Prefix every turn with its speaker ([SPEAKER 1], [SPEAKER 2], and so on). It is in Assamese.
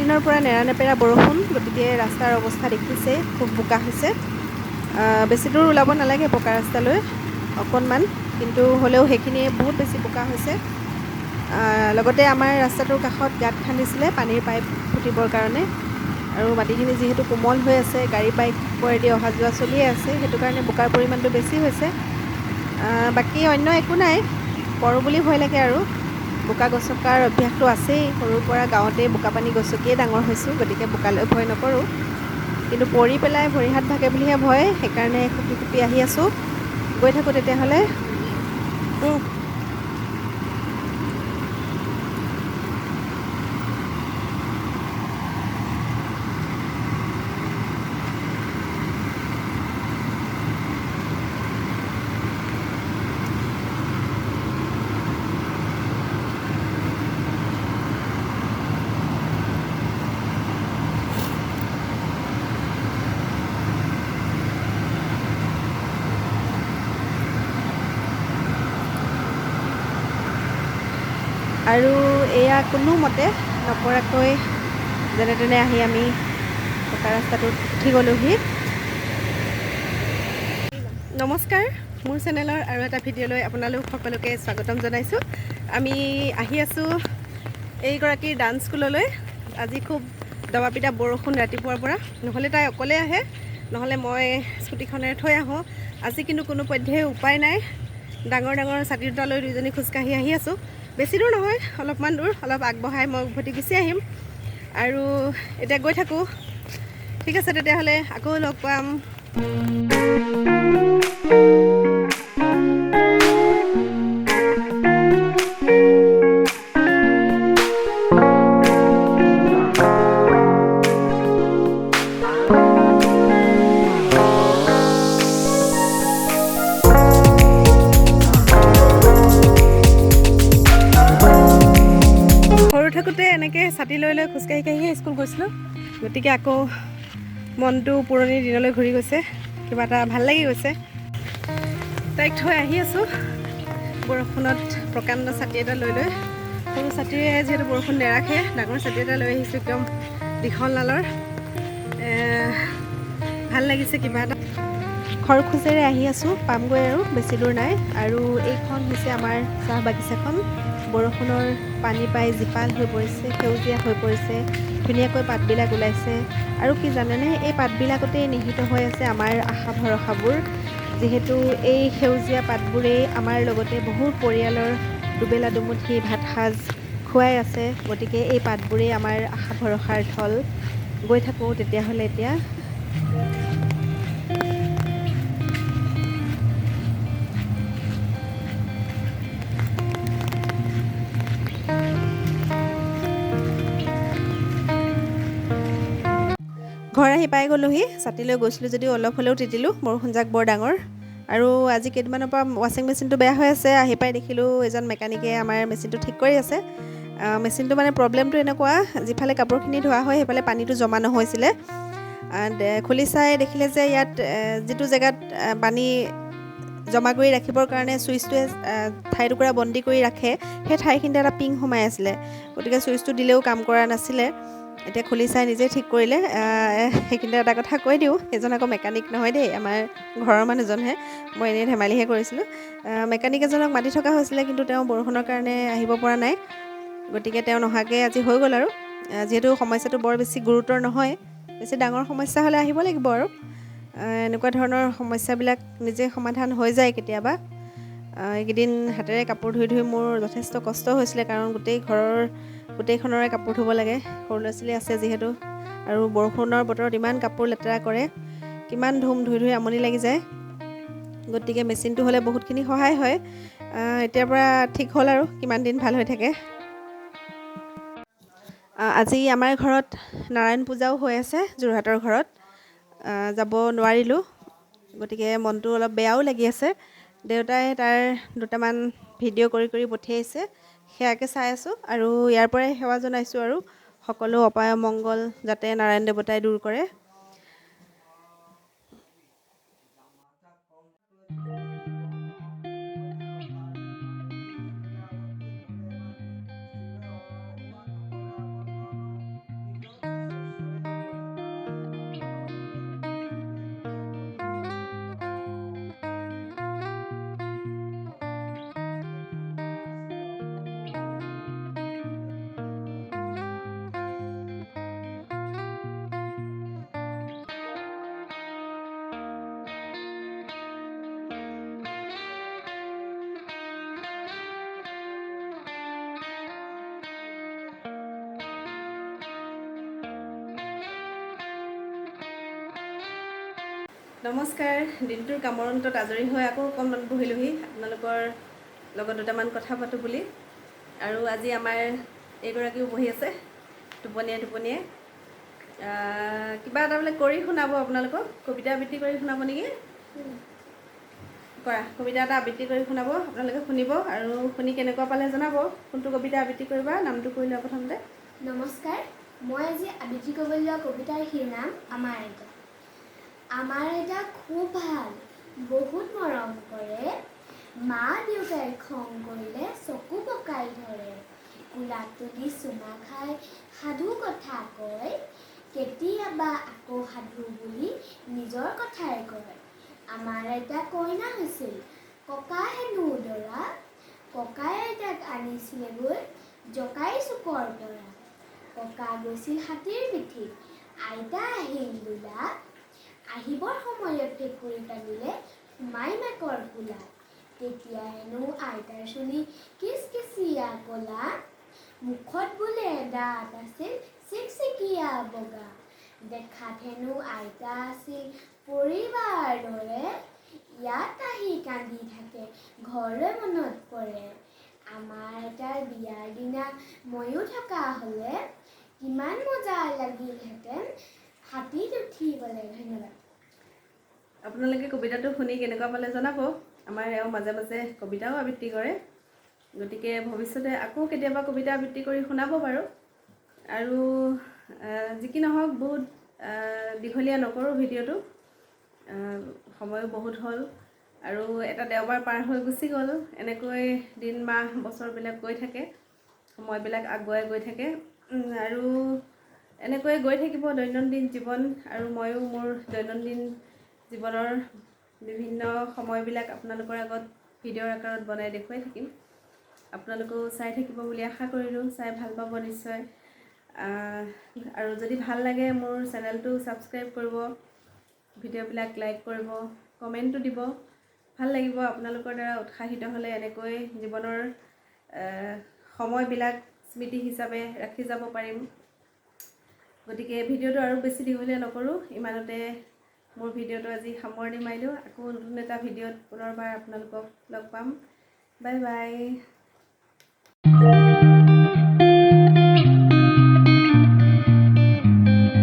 [SPEAKER 1] দিনৰ পৰা নেৰানেপেৰা বৰষুণ গতিকে ৰাস্তাৰ অৱস্থা দেখিছে খুব বোকা হৈছে। বেছি দূৰ ওলাব নালাগে পকা ৰাস্তালৈ অকণমান কিন্তু হ'লেও সেইখিনি বহুত বেছি বোকা হৈছে। লগতে আমাৰ ৰাস্তাটোৰ কাষত গাঁত খান্দিছিলে পানীৰ পাইপ ফুটিবৰ কাৰণে। আৰু মাটিখিনি যিহেতু কোমল হৈ আছে গাড়ী বাইকেদি অহা যোৱা চলিয়ে আছে সেইটো কাৰণে বোকাৰ পৰিমাণটো বেছি হৈছে। বাকী অন্য একো নাই পৰোঁ বুলি ভয় লাগে আৰু। বোকা গছকাৰ অভ্যাসটো আছেই। সৰুৰ পৰা গাঁৱতেই বোকা পানী গছকিয়ে ডাঙৰ হৈছোঁ গতিকে বোকালৈ ভয় নকৰোঁ। কিন্তু পৰি পেলাই ভৰি হাত ভাগে বুলিহে ভয় সেইকাৰণে খুপি খুপি আহি আছোঁ। গৈ থাকোঁ তেতিয়াহ'লে। আৰু এয়া কোনোমতে নপৰাকৈ যেনে তেনে আহি আমি পকা ৰাস্তাটোত উঠি গ'লোহি। নমস্কাৰ মোৰ চেনেলৰ আৰু এটা ভিডিঅ'লৈ আপোনালোক সকলোকে স্বাগতম জনাইছোঁ। আমি আহি আছোঁ এইগৰাকীৰ ডান্স স্কুললৈ। আজি খুব দবাপিটা বৰষুণ ৰাতিপুৱাৰ পৰা। নহ'লে তাই অকলে আহে নহ'লে মই স্কুটিখনেৰে থৈ আহোঁ। আজি কিন্তু কোনো পধ্যেই উপায় নাই। ডাঙৰ ডাঙৰ ছাতি দুটা লৈ দুইজনী খোজকাঢ়ি আহি আছোঁ। বেছি দূৰ নহয় অলপমান দূৰ অলপ আগবঢ়াই মই উভতি গুচি আহিম। আৰু এতিয়া গৈ থাকোঁ। ঠিক আছে তেতিয়াহ'লে আকৌ লগ পাম। খোজকাঢ়ি কাঢ়িয়ে স্কুল গৈছিলোঁ। গতিকে আকৌ মনটো পুৰণি দিনলৈ ঘূৰি গৈছে। কিবা এটা ভাল লাগি গৈছে। তাইক থৈ আহি আছোঁ। বৰষুণত প্ৰকাণ্ড ছাতি এটা লৈ লৈ। সৰু ছাতিৰে যিহেতু বৰষুণ নেৰাখে ডাঙৰ ছাতি এটা লৈ আহিছোঁ একদম দীঘল নালৰ। ভাল লাগিছে কিবা এটা খৰখোজেৰে আহি আছোঁ পামগৈ আৰু বেছি দূৰ নাই। আৰু এইখন হৈছে আমাৰ চাহ বাগিচাখন। বৰষুণৰ পানী পাই জীপাল হৈ পৰিছে সেউজীয়া হৈ পৰিছে ধুনীয়াকৈ পাতবিলাক ওলাইছে। আৰু কি জানেনে এই পাতবিলাকতেই নিহিত হৈ আছে আমাৰ আশা ভৰসাবোৰ যিহেতু এই সেউজীয়া পাতবোৰেই আমাৰ লগতে বহুত পৰিয়ালৰ দুবেলা দুমুঠি ভাত সাজ খুৱাই আছে। গতিকে এই পাতবোৰেই আমাৰ আশা ভৰসাৰ থল গৈ থাকোঁ তেতিয়াহ'লে এতিয়া। ঘৰ আহি পাই গ'লোহি। ছাতি লৈ গৈছিলোঁ যদিও অলপ হ'লেও তিতিলোঁ বৰষুণজাক বৰ ডাঙৰ। আৰু আজি কেইদিনমানৰ পৰা ৱাশ্বিং মেচিনটো বেয়া হৈ আছে। আহি পাই দেখিলোঁ এজন মেকানিকে আমাৰ মেচিনটো ঠিক কৰি আছে। মেচিনটো মানে প্ৰব্লেমটো এনেকুৱা যিফালে কাপোৰখিনি ধোৱা হয় সেইফালে পানীটো জমা নহৈছিলে। খুলি চাই দেখিলে যে ইয়াত যিটো জেগাত পানী জমা কৰি ৰাখিবৰ কাৰণে ছুইচটোৱে আহ, ঠাই টুকুৰা বন্দী কৰি ৰাখে সেই ঠাইখিনিতে এটা পিং সোমাই আছিলে। গতিকে ছুইচটো দিলেও কাম কৰা নাছিলে। এতিয়া খুলি চাই নিজে ঠিক কৰিলে সেইখিনিতে এটা কথা কৈ দিওঁ। সেইজন আকৌ মেকানিক নহয় দেই আমাৰ ঘৰৰ মানুহজনহে। মই এনেই ধেমালিহে কৰিছিলোঁ। মেকানিক এজনক মাতি থকা হৈছিলে কিন্তু তেওঁ বৰষুণৰ কাৰণে আহিব পৰা নাই। গতিকে তেওঁ নহাকৈ আজি হৈ গ'ল আৰু। যিহেতু সমস্যাটো বৰ বেছি গুৰুতৰ নহয় বেছি ডাঙৰ সমস্যা হ'লে আহিব লাগিব আৰু। এনেকুৱা ধৰণৰ সমস্যাবিলাক নিজে সমাধান হৈ যায় কেতিয়াবা। এইকেইদিন হাতেৰে কাপোৰ ধুই ধুই মোৰ যথেষ্ট কষ্ট হৈছিলে কাৰণ গোটেই ঘৰৰ গোটেইখনৰে কাপোৰ ধুব লাগে। সৰু ল'ৰা ছোৱালী আছে যিহেতু। আৰু বৰষুণৰ বতৰত ইমান কাপোৰ লেতেৰা কৰে কিমান ধুম ধুই ধুই আমনি লাগি যায়। গতিকে মেচিনটো হ'লে বহুতখিনি সহায় হয়। এতিয়াৰ পৰা ঠিক হ'ল আৰু কিমান দিন ভাল হৈ থাকে। আজি আমাৰ ঘৰত নাৰায়ণ পূজাও হৈ আছে যোৰহাটৰ ঘৰত। যাব নোৱাৰিলোঁ গতিকে মনটো অলপ বেয়াও লাগি আছে। দেউতাই তাৰ দুটামান ভিডিঅ' কৰি কৰি পঠিয়াইছে। সেয়াকে চাই আছোঁ আৰু ইয়াৰ পৰাই সেৱা জনাইছোঁ আৰু সকলো অপায় অমংগল যাতে নাৰায়ণ দেৱতাই দূৰ কৰে। নমস্কাৰ দিনটোৰ কামৰ অন্তত আজৰি হৈ আকৌ অকণমান বহিলোহি আপোনালোকৰ লগত দুটামান কথা পাতোঁ বুলি। আৰু আজি আমাৰ এইগৰাকীও বহি আছে টোপনিয়াই টোপনিয়াই। কিবা এটা বোলে কৰি শুনাব আপোনালোকক কবিতা আবৃত্তি কৰি শুনাব নেকি? কৰা কবিতা এটা আবৃত্তি কৰি শুনাব আপোনালোকে শুনিব আৰু শুনি কেনেকুৱা পালে জনাব কোনটো কবিতা আবৃত্তি কৰিবা নামটো কৈ লোৱা প্ৰথমতে।
[SPEAKER 2] নমস্কাৰ মই আজি আবৃত্তি কৰিবলৈ লোৱা কবিতাৰ শিৰোনাম আমাৰ আইতা। আমাৰ আইতা খুব ভাল। বহুত মৰম কৰে। মা দেউতাই খং কৰিলে চকু পকাই ধৰে। কোলাত তুলি চুমা খাই সাধু কথা কয়। কেতিয়াবা আকৌ সাধু বুলি নিজৰ কথাই কয়। আমাৰ আইতা কইনা হৈছিল। ককা হেনো দৰা ককাই আইতাক আনিছিলে গৈ জকাই চুকৰ পৰা। ককা গৈছিল হাতীৰ পিঠিত। আইতা আহিল দোলাত আহিবৰ সময়ত ভেকুৰী কান্দিলে সোমাই মাকৰ কোলাত তেতিয়া হেনো আইতাৰ চুলি কিচ কিচিয়া কলা মুখত বোলে দাঁত আছিল চিকচিকীয়া বগা। দেখাত হেনো আইতা আছিল পৰিবাৰ দৰে। ইয়াত আহি কান্দি থাকে, ঘৰলৈ মনত পৰে। আমাৰ আইতাৰ বিয়াৰ দিনা ময়ো থকা হ'লে কিমান মজা লাগিলহেঁতেন। হাতীত উঠি গ'লে ধন্যবাদ।
[SPEAKER 1] আপোনালোকে কবিতাটো শুনি কেনেকুৱা পালে জনাব? আমাৰ এওঁ মাজে মাজে কবিতাও আবৃত্তি কৰে। গতিকে ভৱিষ্যতে আকৌ কেতিয়াবা কবিতা আবৃত্তি কৰি শুনাব বাৰু আৰু যি কি নহওক বহুত দীঘলীয়া নকৰোঁ ভিডিঅ'টো। সময়ো বহুত হ'ল আৰু এটা দেওবাৰ পাৰ হৈ গুচি গ'ল। এনেকৈ দিন মাহ বছৰবিলাক গৈ থাকে। সময়বিলাক আগুৱাই গৈ থাকে। আৰু এনেকৈয়ে গৈ থাকিব দৈনন্দিন জীৱন আৰু ময়ো মোৰ দৈনন্দিন জীৱনৰ বিভিন্ন সময়বিলাক আপোনালোকৰ আগত ভিডিঅ'ৰ আকাৰত বনাই দেখুৱাই থাকিম। আপোনালোকেও চাই থাকিব বুলি আশা কৰিলোঁ চাই ভাল পাব নিশ্চয়। আৰু যদি ভাল লাগে মোৰ চেনেলটো ছাবস্ক্ৰাইব কৰিব ভিডিঅ'বিলাক লাইক কৰিব কমেণ্টটো দিব। ভাল লাগিব আপোনালোকৰ দ্বাৰা উৎসাহিত হ'লে এনেকৈ জীৱনৰ সময়বিলাক স্মৃতি হিচাপে ৰাখি যাব পাৰিম। গতিকে ভিডিঅ'টো আৰু বেছি দীঘলীয়া নকৰোঁ ইমানতে মোৰ ভিডিঅ'টো আজি সামৰণি মাৰিলোঁ। আকৌ নতুন এটা ভিডিঅ'ত পুনৰবাৰ আপোনালোকক লগ পাম। Bye bye.